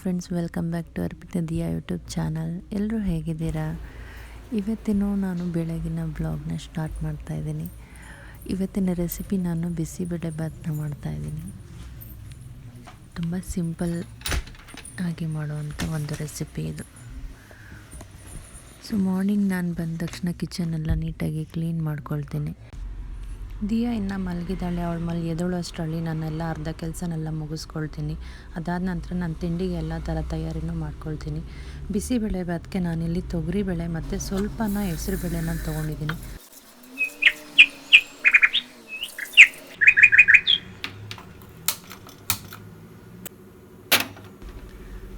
Friends welcome back to Arpita Diya YouTube channel ಎಲ್ಲರೂ ಹೇಗಿದ್ದೀರಾ? ಇವತ್ತಿನೂ ನಾನು ಬೆಳಗಿನ ಬ್ಲಾಗ್ನ ಸ್ಟಾರ್ಟ್ ಮಾಡ್ತಾ ಇದ್ದೀನಿ. ಇವತ್ತಿನ ರೆಸಿಪಿ ನಾನು ಬಿಸಿಬೇಳೆ ಭಾತ್ನ ಮಾಡ್ತಾಯಿದ್ದೀನಿ ತುಂಬ ಸಿಂಪಲ್ ಆಗಿ ಮಾಡುವಂಥ ಒಂದು ರೆಸಿಪಿ ಇದು. ಸೊ ಮಾರ್ನಿಂಗ್ ನಾನು ಬಂದ ತಕ್ಷಣ ಕಿಚನೆಲ್ಲ ನೀಟಾಗಿ ಕ್ಲೀನ್ ಮಾಡ್ಕೊಳ್ತೀನಿ. ದಿಯಾ ಇನ್ನು ಮಲಗಿದ್ದಾಳೆ. ಅವಳ ಮಲ್ ಎದಳು ಅಷ್ಟರಲ್ಲಿ ನಾನೆಲ್ಲ ಅರ್ಧ ಕೆಲಸನೆಲ್ಲ ಮುಗಿಸ್ಕೊಳ್ತೀನಿ. ಅದಾದ ನಂತರ ನಾನು ತಿಂಡಿಗೆ ಎಲ್ಲ ಥರ ತಯಾರಿನೂ ಮಾಡ್ಕೊಳ್ತೀನಿ. ಬಿಸಿಬೇಳೆ ಭಾತ್ಗೆ ನಾನಿಲ್ಲಿ ತೊಗರಿಬೇಳೆ ಮತ್ತು ಸ್ವಲ್ಪನ ಹೆಸರು ಬೇಳೆನ ತೊಗೊಂಡಿದ್ದೀನಿ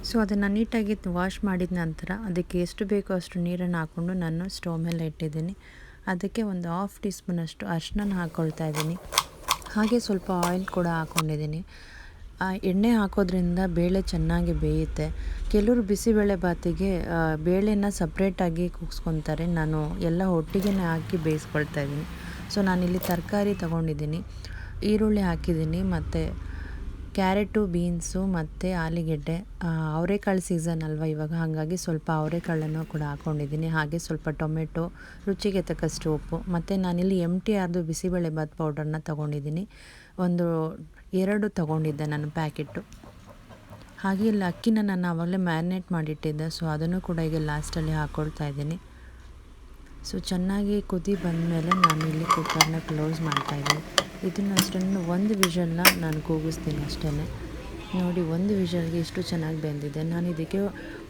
ಸೊ, ಅದನ್ನು ನೀಟಾಗಿ ವಾಶ್ ಮಾಡಿದ ನಂತರ ಅದಕ್ಕೆ ಎಷ್ಟು ಬೇಕೋ ಅಷ್ಟು ನೀರನ್ನು ಹಾಕ್ಕೊಂಡು ನಾನು ಸ್ಟವ್ ಮೇಲೆ ಇಟ್ಟಿದ್ದೀನಿ. ಅದಕ್ಕೆ ಒಂದು ಹಾಫ್ ಟೀ ಸ್ಪೂನಷ್ಟು ಅರ್ಶಿನ ಹಾಕ್ಕೊಳ್ತಾ ಇದ್ದೀನಿ. ಹಾಗೆ ಸ್ವಲ್ಪ ಆಯಿಲ್ ಕೂಡ ಹಾಕ್ಕೊಂಡಿದ್ದೀನಿ ಆ, ಎಣ್ಣೆ ಹಾಕೋದ್ರಿಂದ ಬೇಳೆ ಚೆನ್ನಾಗಿ ಬೇಯುತ್ತೆ. ಕೆಲವರು ಬಿಸಿಬೇಳೆ ಬಾತಿಗೆ ಬೇಳೆನ ಸಪ್ರೇಟಾಗಿ ಕೂಗಿಸ್ಕೊತಾರೆ. ನಾನು ಎಲ್ಲ ಒಟ್ಟಿಗೆ ಹಾಕಿ ಬೇಯಿಸ್ಕೊಳ್ತಾ ಇದ್ದೀನಿ. ಸೊ ನಾನಿಲ್ಲಿ ತರಕಾರಿ ತೊಗೊಂಡಿದ್ದೀನಿ. ಈರುಳ್ಳಿ ಹಾಕಿದ್ದೀನಿ, ಮತ್ತು ಕ್ಯಾರೆಟು, ಬೀನ್ಸು ಮತ್ತು ಆಲೂಗೆಡ್ಡೆ ಅವರೆಕಾಳು ಸೀಸನ್ ಅಲ್ವಾ ಇವಾಗ? ಹಾಗಾಗಿ ಸ್ವಲ್ಪ ಅವರೆಕಾಳನ್ನು ಕೂಡ ಹಾಕ್ಕೊಂಡಿದ್ದೀನಿ ಹಾಗೆ ಸ್ವಲ್ಪ ಟೊಮೆಟೊ, ರುಚಿಗೆ ತಕ್ಕಷ್ಟು ಉಪ್ಪು ಮತ್ತು ನಾನಿಲ್ಲಿ ಎಂ ಟಿ ಆರ್ದು ಬಿಸಿಬೇಳೆಬಾತ್ ಪೌಡರ್ನ ತೊಗೊಂಡಿದ್ದೀನಿ. ಒಂದು ಎರಡು ತೊಗೊಂಡಿದ್ದೆ ನಾನು ಪ್ಯಾಕೆಟು ಹಾಗೆ ಇಲ್ಲಿ ಅಕ್ಕಿನ ನಾನು ಆವಾಗಲೇ ಮ್ಯಾರಿನೇಟ್ ಮಾಡಿಟ್ಟಿದ್ದೆ, ಸೊ ಅದನ್ನು ಕೂಡ ಈಗ ಲಾಸ್ಟಲ್ಲಿ ಹಾಕ್ಕೊಳ್ತಾ ಇದ್ದೀನಿ. ಸೊ ಚೆನ್ನಾಗಿ ಕುದಿ ಬಂದಮೇಲೆ ನಾನು ಇಲ್ಲಿ ಕುಕ್ಕರ್ನ ಕ್ಲೋಸ್ ಮಾಡ್ತಾಯಿದ್ದೀನಿ ಇದನ್ನು ಅಷ್ಟನ್ನು ಒಂದು ವಿಷಲ್ನ ನಾನು ಕೂಗಿಸ್ತೀನಿ ಅಷ್ಟೇ ನೋಡಿ, ಒಂದು ವಿಷಲ್ಗೆ ಇಷ್ಟು ಚೆನ್ನಾಗಿ ಬೆಂದಿದೆ. ನಾನು ಇದಕ್ಕೆ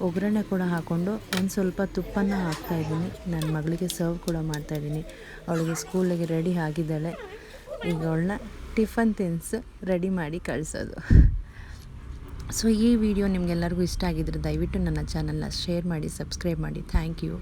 ಒಗ್ಗರಣೆ ಕೂಡ ಹಾಕ್ಕೊಂಡು ಒಂದು ಸ್ವಲ್ಪ ತುಪ್ಪನ ಹಾಕ್ತಾಯಿದ್ದೀನಿ ನನ್ನ ಮಗಳಿಗೆ ಸರ್ವ್ ಕೂಡ ಮಾಡ್ತಾಯಿದ್ದೀನಿ ಅವಳಿಗೆ ಸ್ಕೂಲಿಗೆ ರೆಡಿ ಆಗಿದ್ದಾಳೆ. ಈಗ ಅವಳನ್ನ ಟಿಫನ್ ತಿನ್ಸು ರೆಡಿ ಮಾಡಿ ಕಳಿಸೋದು. ಸೊ ಈ ವಿಡಿಯೋ ನಿಮಗೆಲ್ಲರಿಗೂ ಇಷ್ಟ ಆಗಿದ್ರೆ ದಯವಿಟ್ಟು ನನ್ನ ಚಾನಲ್ನ ಶೇರ್ ಮಾಡಿ ಸಬ್ಸ್ಕ್ರೈಬ್ ಮಾಡಿ. Thank you